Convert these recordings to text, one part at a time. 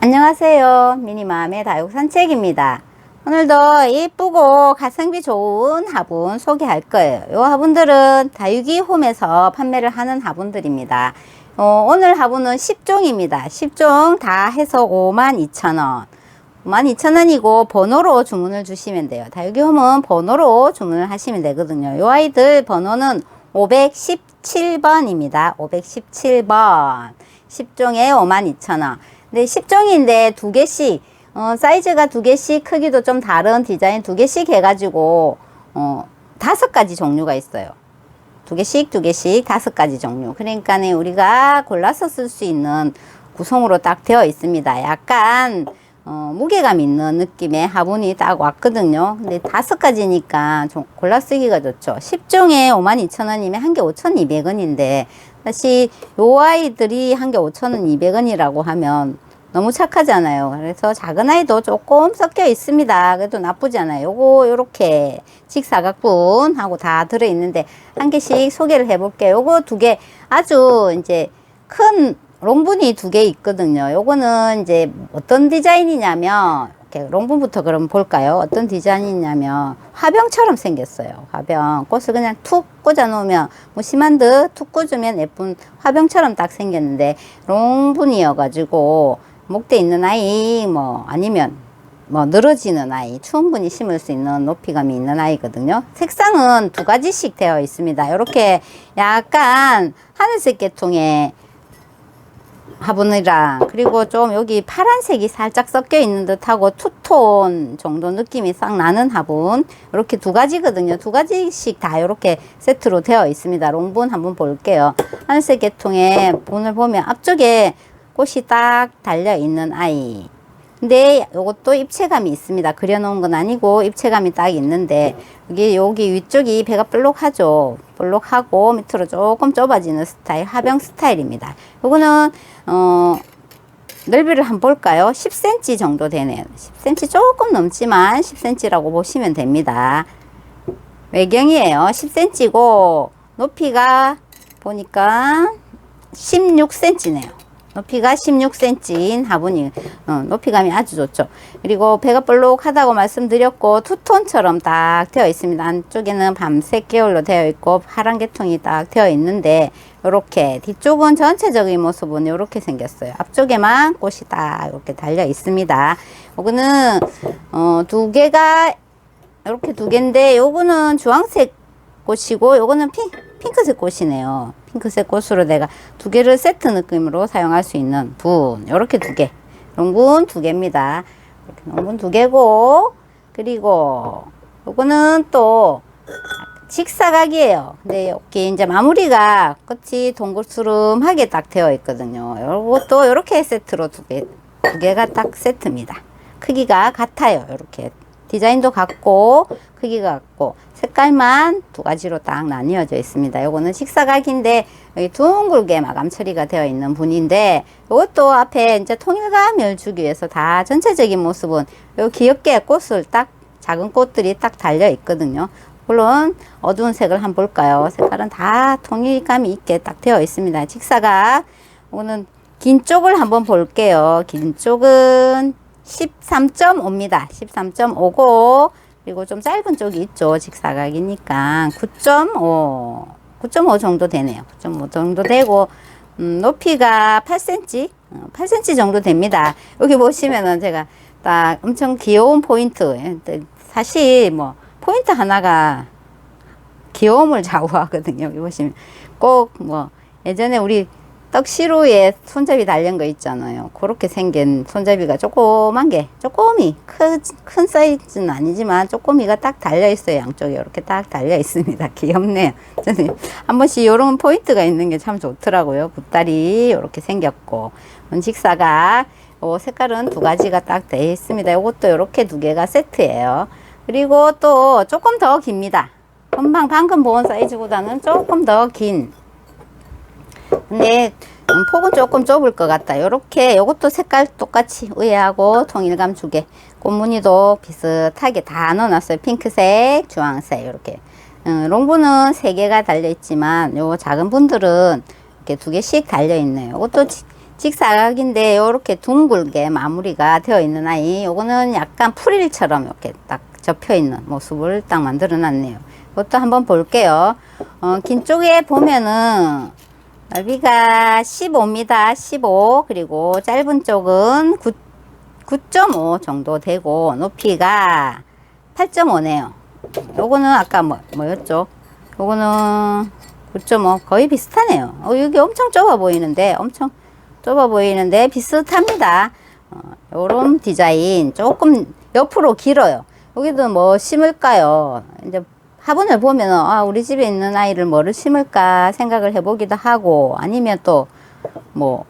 안녕하세요. 미니맘의 다육 산책입니다. 오늘도 이쁘고 가성비 좋은 화분 소개할 거예요. 이 화분들은 다육이 홈에서 판매를 하는 화분들입니다. 어, 오늘 화분은 10종입니다. 10종 다 해서 52,000원. 52,000원이고 번호로 주문을 주시면 돼요. 다육이 홈은 번호로 주문을 하시면 되거든요. 이 아이들 번호는 517번입니다. 517번. 10종에 52,000원. 근데 10종인데 두 개씩 어, 사이즈가 두 개씩 크기도 좀 다른 디자인 두 개씩 해가지고 어, 다섯 가지 종류가 있어요. 두 개씩 두 개씩 다섯 가지 종류. 그러니까 우리가 골라서 쓸 수 있는 구성으로 딱 되어 있습니다. 약간 어, 무게감 있는 느낌의 화분이 딱 왔거든요. 근데 다섯 가지니까 좀 골라 쓰기가 좋죠. 10종에 52,000원이면 한 개 5,200원인데 사실 요 아이들이 한 개 5,200원이라고 하면 너무 착하잖아요. 그래서 작은 아이도 조금 섞여 있습니다. 그래도 나쁘지 않아요. 요거 요렇게 직사각분하고 다 들어 있는데 한 개씩 소개를 해 볼게요. 요거 두 개 아주 이제 큰 롱분이 두 개 있거든요. 요거는 이제 어떤 디자인이냐면 이렇게 롱분부터 그럼 볼까요? 어떤 디자인이냐면 화병처럼 생겼어요. 화병. 꽃을 그냥 툭 꽂아 놓으면 무심한 듯 툭 꽂으면 예쁜 화병처럼 딱 생겼는데 롱분이어 가지고 목대 있는 아이 뭐 아니면 뭐 늘어지는 아이 충분히 심을 수 있는 높이감이 있는 아이거든요 색상은 두 가지씩 되어 있습니다 이렇게 약간 하늘색 계통의 화분이랑 그리고 좀 여기 파란색이 살짝 섞여 있는 듯하고 투톤 정도 느낌이 싹 나는 화분 이렇게 두 가지거든요 두 가지씩 다 이렇게 세트로 되어 있습니다 롱분 한번 볼게요 하늘색 계통의 분을 보면 앞쪽에 꽃이 딱 달려 있는 아이 근데 이것도 입체감이 있습니다. 그려놓은 건 아니고 입체감이 딱 있는데 여기 여기 위쪽이 배가 볼록하죠. 볼록하고 밑으로 조금 좁아지는 스타일 하병 스타일입니다. 요거는 어 넓이를 한번 볼까요? 10cm 정도 되네요. 10cm 조금 넘지만 10cm라고 보시면 됩니다. 외경이에요. 10cm고 높이가 보니까 16cm네요. 높이가 16cm인 화분이 어, 높이감이 아주 좋죠. 그리고 배가 볼록하다고 말씀드렸고 투톤처럼 딱 되어 있습니다. 안쪽에는 밤색 계열로 되어 있고 파란 계통이 딱 되어 있는데 이렇게 뒤쪽은 전체적인 모습은 이렇게 생겼어요. 앞쪽에만 꽃이 딱 이렇게 달려 있습니다. 요거는 어, 두 개가 이렇게 두 개인데 요거는 주황색 꽃이고 요거는 핑, 핑크색 꽃이네요. 핑크색 꽃으로 내가 두 개를 세트 느낌으로 사용할 수 있는 분 요렇게 두 개. 롱분 두 개입니다. 이렇게 롱분 두 개고 그리고 요거는 또 직사각이에요. 근데 여기 이제 마무리가 끝이 동글스름하게 딱 되어 있거든요. 요것도 이렇게 세트로 두 개, 두 개가 딱 세트입니다. 크기가 같아요. 이렇게 디자인도 같고 크기가 같고 색깔만 두 가지로 딱 나뉘어져 있습니다. 요거는 식사각인데 여기 둥글게 마감 처리가 되어 있는 분인데 이것도 앞에 이제 통일감을 주기 위해서 다 전체적인 모습은 요 귀엽게 꽃을 딱 작은 꽃들이 딱 달려 있거든요. 물론 어두운 색을 한번 볼까요? 색깔은 다 통일감이 있게 딱 되어 있습니다. 직사각. 이거는 긴 쪽을 한번 볼게요. 긴 쪽은 13.5입니다. 13.5고 그리고 좀 짧은 쪽이 있죠. 직사각이니까 9.5 9.5 정도 되네요. 9.5 정도 되고 음, 높이가 8cm 8cm 정도 됩니다. 여기 보시면은 제가 딱 엄청 귀여운 포인트 사실 뭐 포인트 하나가 귀여움을 좌우하거든요. 여기 보시면 꼭 뭐 예전에 우리 떡시루에 손잡이 달린 거 있잖아요. 그렇게 생긴 손잡이가 조그만 게, 조금이, 큰, 큰 사이즈는 아니지만 조금이가 딱 달려 있어요. 양쪽에 이렇게 딱 달려 있습니다. 귀엽네요. 저는 한 번씩 이런 포인트가 있는 게 참 좋더라고요. 붓다리 이렇게 생겼고, 직사각, 요 색깔은 두 가지가 딱 되어 있습니다. 이것도 이렇게 두 개가 세트예요. 그리고 또 조금 더 깁니다. 금방 방금 본 사이즈보다는 조금 더 긴, 근데 음, 폭은 조금 좁을 것 같다. 요렇게 요것도 색깔 똑같이 우회하고 통일감 주게 꽃무늬도 비슷하게 다 넣어놨어요. 핑크색, 주황색 이렇게 어, 롱브는 세 개가 달려 있지만 요 작은 분들은 이렇게 두 개씩 달려 있네요. 이것도 지- 직사각인데 요렇게 둥글게 마무리가 되어 있는 아이. 요거는 약간 프릴처럼 이렇게 딱 접혀 있는 모습을 딱 만들어 놨네요. 이것도 한번 볼게요. 어, 긴 쪽에 보면은 넓이가 15입니다. 15. 그리고 짧은 쪽은 9, 9.5 정도 되고 높이가 8.5네요. 요거는 아까 뭐, 뭐였죠? 요거는 9.5 거의 비슷하네요. 어, 여기 엄청 좁아 보이는데 엄청 좁아 보이는데 비슷합니다. 어, 요런 디자인 조금 옆으로 길어요. 여기도 뭐 심을까요? 이제 화분을 보면은 아 우리 집에 있는 아이를 뭐를 심을까 생각을 해보기도 하고 아니면 또뭐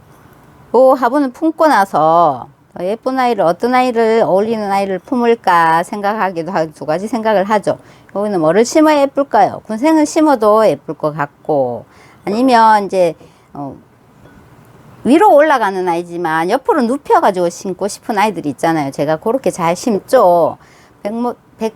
그 화분을 품고 나서 예쁜 아이를 어떤 아이를 어울리는 아이를 품을까 생각하기도 하고 두 가지 생각을 하죠. 여기는 뭐를 심어야 예쁠까요? 군생을 심어도 예쁠 것 같고 아니면 이제 어, 위로 올라가는 아이지만 옆으로 눕혀가지고 심고 싶은 아이들이 있잖아요. 제가 그렇게 잘 심죠. 백모 백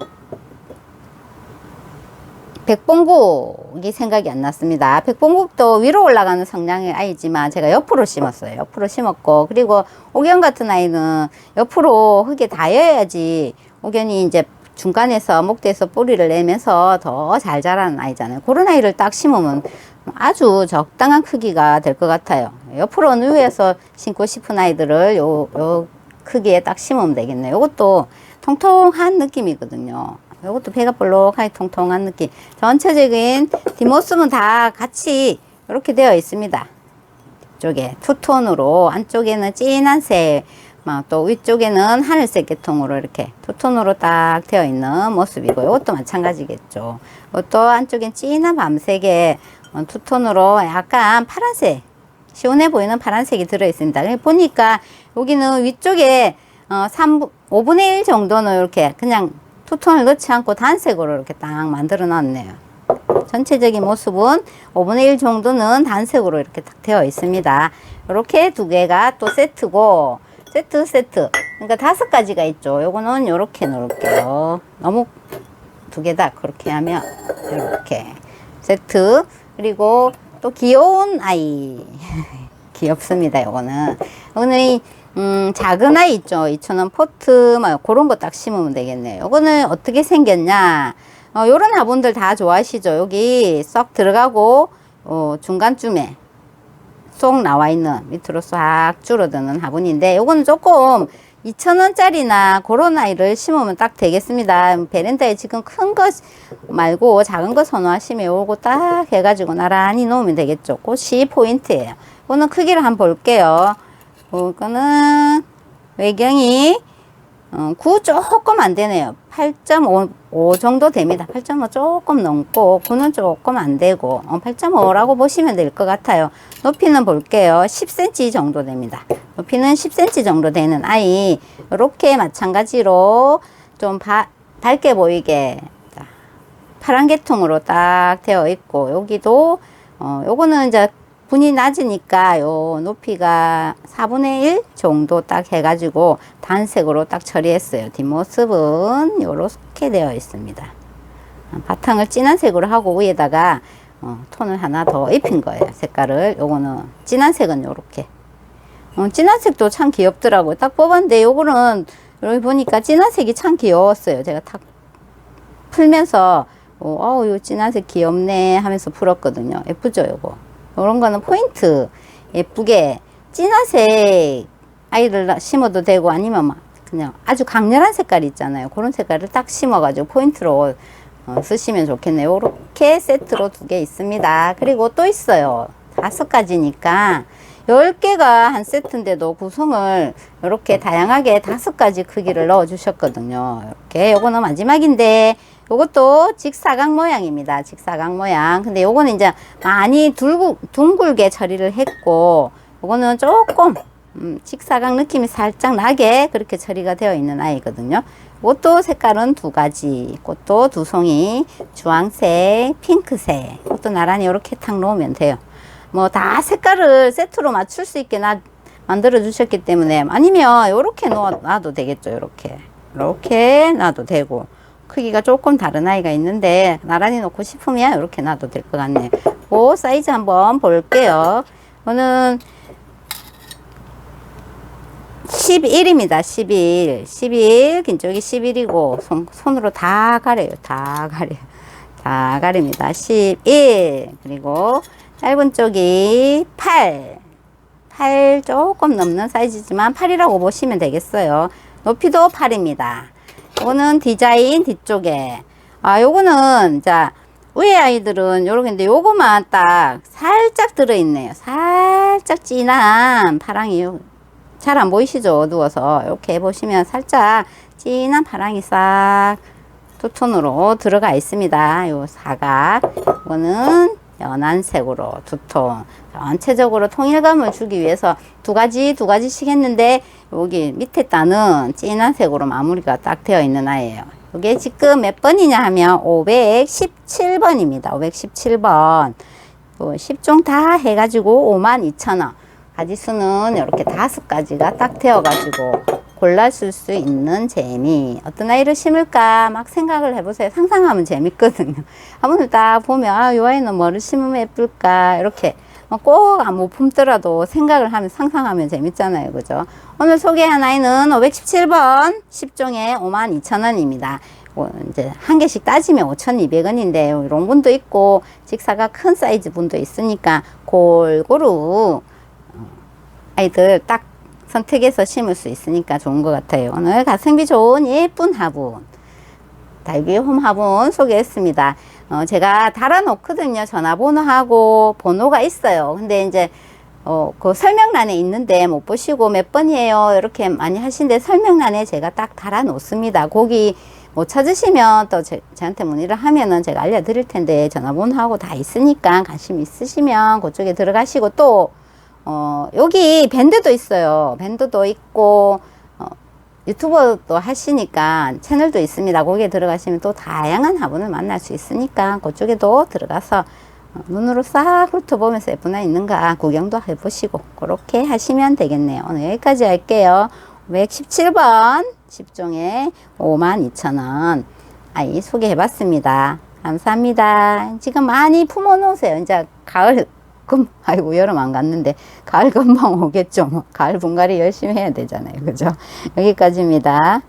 백봉국이 생각이 안 났습니다. 백봉국도 위로 올라가는 성향의 아이지만 제가 옆으로 심었어요. 옆으로 심었고 그리고 옥연 같은 아이는 옆으로 흙에 닿아야지 옥연이 이제 중간에서 목대에서 뿌리를 내면서 더 잘 자라는 아이잖아요. 그런 아이를 딱 심으면 아주 적당한 크기가 될 것 같아요. 옆으로 누에서 심고 싶은 아이들을 요, 요 크기에 딱 심으면 되겠네요. 이것도 통통한 느낌이거든요. 이것도 배가 볼록하게 통통한 느낌. 전체적인 뒷모습은 다 같이 이렇게 되어 있습니다. 쪽에 투톤으로 안쪽에는 진한 색, 막또 위쪽에는 하늘색 계통으로 이렇게 투톤으로 딱 되어 있는 모습이고 이것도 마찬가지겠죠. 이것도 안쪽엔 진한 밤색에 어, 투톤으로 약간 파란색 시원해 보이는 파란색이 들어 있습니다. 보니까 여기는 위쪽에 어, 3, 5분의 1 정도는 이렇게 그냥 투톤을 넣지 않고 단색으로 이렇게 딱 만들어 놨네요. 전체적인 모습은 5분의 1 정도는 단색으로 이렇게 딱 되어 있습니다. 이렇게 두 개가 또 세트고, 세트, 세트. 그러니까 다섯 가지가 있죠. 요거는 요렇게 놓을게요. 너무 두 개 다 그렇게 하면 요렇게 세트. 그리고 또 귀여운 아이. 귀엽습니다. 요거는. 이 음, 작은 아이 있죠. 2,000원 포트, 막, 그런 거 딱 심으면 되겠네요. 요거는 어떻게 생겼냐. 어, 요런 화분들 다 좋아하시죠. 여기 쏙 들어가고, 어, 중간쯤에 쏙 나와 있는 밑으로 싹 줄어드는 화분인데, 요거는 조금 2,000원짜리나 그런 아이를 심으면 딱 되겠습니다. 베란다에 지금 큰거 말고 작은 거 선호하시면 요거 딱 해가지고 나란히 놓으면 되겠죠. 그것이 포인트예요. 이거는 크기를 한번 볼게요. 이거는 외경이 어, 9 조금 안 되네요. 8.5 정도 됩니다. 8.5 조금 넘고 9는 조금 안 되고 어, 8.5라고 보시면 될 것 같아요. 높이는 볼게요. 10cm 정도 됩니다. 높이는 10cm 정도 되는 아이 이렇게 마찬가지로 좀 바, 밝게 보이게 자, 파란 계통으로 딱 되어 있고 여기도 어, 요거는 이제 분이 낮으니까 요 높이가 4분의 1 정도 딱 해가지고 단색으로 딱 처리했어요. 뒷모습은 요렇게 되어 있습니다. 어, 바탕을 진한 색으로 하고 위에다가 어, 톤을 하나 더 입힌 거예요. 색깔을. 요거는 진한 색은 요렇게. 어, 진한 색도 참 귀엽더라고요. 딱 뽑았는데 요거는 여기 보니까 진한 색이 참 귀여웠어요. 제가 탁 풀면서 어, 어우, 요 진한 색 귀엽네 하면서 풀었거든요. 예쁘죠, 요거. 이런 거는 포인트 예쁘게 진화색 아이를 심어도 되고 아니면 막 그냥 아주 강렬한 색깔 있잖아요. 그런 색깔을 딱 심어가지고 포인트로 어, 쓰시면 좋겠네요. 이렇게 세트로 두 개 있습니다. 그리고 또 있어요. 다섯 가지니까 열 개가 한 세트인데도 구성을 이렇게 다양하게 다섯 가지 크기를 넣어 주셨거든요. 이렇게 요거는 마지막인데 요것도 직사각 모양입니다. 직사각 모양. 근데 요거는 이제 많이 둥글, 둥글게 처리를 했고, 요거는 조금, 음, 직사각 느낌이 살짝 나게 그렇게 처리가 되어 있는 아이거든요. 이것도 색깔은 두 가지. 꽃도 두 송이, 주황색, 핑크색. 이것도 나란히 이렇게 탁 놓으면 돼요. 뭐 다 색깔을 세트로 맞출 수 있게 나, 만들어 주셨기 때문에 아니면 이렇게 놓아도 되겠죠. 이렇게. 이렇게 놔도 되고 크기가 조금 다른 아이가 있는데 나란히 놓고 싶으면 이렇게 놔도 될 것 같네요. 그 사이즈 한번 볼게요. 이거는 11입니다. 11. 11. 긴 쪽이 11이고, 손, 손으로 다 가려요. 다 가려요. 다 가립니다. 11. 그리고 짧은 쪽이 8. 8 조금 넘는 사이즈지만 8이라고 보시면 되겠어요. 높이도 8입니다. 이거는 디자인 뒤쪽에. 아, 요거는, 자, 위에 아이들은 요렇게인데 요거만 딱 살짝 들어있네요. 살짝 진한 파랑이 잘안 보이시죠? 어두워서. 이렇게 보시면 살짝 진한 파랑이 싹 투톤으로 들어가 있습니다. 요 사각. 이거는 연한 색으로 두 톤. 전체적으로 통일감을 주기 위해서 두 가지, 두 가지씩 했는데 여기 밑에 따는 진한 색으로 마무리가 딱 되어 있는 아이예요. 이게 지금 몇 번이냐 하면 517번입니다. 517번. 10종 다 해가지고 52,000원. 가지수는 이렇게 다섯 가지가 딱 되어가지고 골라줄 수 있는 재미. 어떤 아이를 심을까 막 생각을 해보세요. 상상하면 재밌거든요. 한번을 딱 보면, 아, 이 아이는 뭐를 심으면 예쁠까. 이렇게 꼭못 품더라도 생각을 하면 상상하면 재밌잖아요. 그죠? 오늘 소개한 아이는 517번 10종에 52,000원입니다. 뭐 이제 한 개씩 따지면 5,200원인데 이런 분도 있고 직사가 큰 사이즈 분도 있으니까 골고루 아이들 딱 선택해서 심을 수 있으니까 좋은 것 같아요. 오늘 가성비 좋은 예쁜 화분 달기 홈 화분 소개했습니다. 어, 제가 달아놓거든요. 전화번호하고 번호가 있어요. 근데 이제 어, 그 설명란에 있는데 못 보시고 몇 번이에요. 이렇게 많이 하시는데 설명란에 제가 딱 달아놓습니다. 거기 못 찾으시면 또 제, 저한테 문의를 하면은 제가 알려드릴 텐데 전화번호하고 다 있으니까 관심 있으시면 그쪽에 들어가시고 또 어, 여기 밴드도 있어요. 밴드도 있고, 어, 유튜버도 하시니까 채널도 있습니다. 거기에 들어가시면 또 다양한 화분을 만날 수 있으니까 그쪽에도 들어가서 어, 눈으로 싹 훑어보면서 예쁘나 있는가 구경도 해보시고 그렇게 하시면 되겠네요. 오늘 여기까지 할게요. 117번 10종에 52,000원 아이 소개해봤습니다. 감사합니다. 지금 많이 품어놓으세요. 이제 가을 금, 아이고, 여름 안 갔는데, 가을 금방 오겠죠. 뭐. 가을 분갈이 열심히 해야 되잖아요. 그죠? 여기까지입니다.